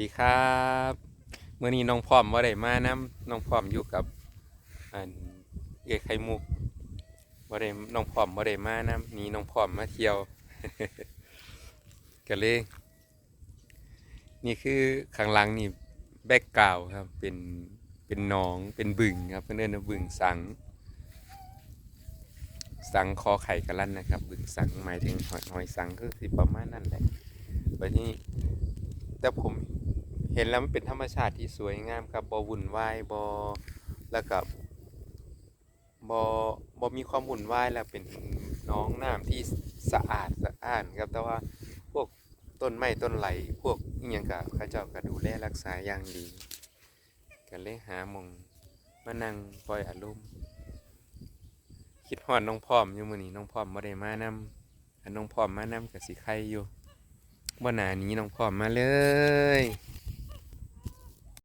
ดีครับเมื่อนี้น้องพร้อมว่าได้มานํน้องพร้อมอยู่กับอันเอกไข่มุกว่าได้น้องพร้อมว่าได้มานํนี่น้องพร้อมมาเที่ยวกันเลยนี่คือข้างหลังนี่แบกกาวครับเป็นเป็นหนองเป็นบึงครับเพื่อนเอนว่าบึงสัง สังคอไข่กะลั่นนะครับ บึงสังหมายถึงหอยหอยสังก็คือประมาณนั้นแหละวันนี้แต่ผม เห็นแล้วมันเป็นธรรมชาติที่สวยงามครับบอวุ่นวายบอแล้วกับบอบอมีความวุ่นวายแล้วเป็นน้องน้ำที่สะอาดสะอ้านครับแต่ว่าพวกต้นไม้ต้นไหลพวกอหยังกับข้าเจ้าก็ดูแลรักษาอย่างดีกันเลยหามองมานั่งปล่อยอารมณ์คิดฮอดน้องพร้อมอยู่มื้อนี้น้องพร้อมบ่ได้มานำอันน้องพร้อมมานำก็สิไข่อยู่บ่หนานี้น้องพร้อมมาเลย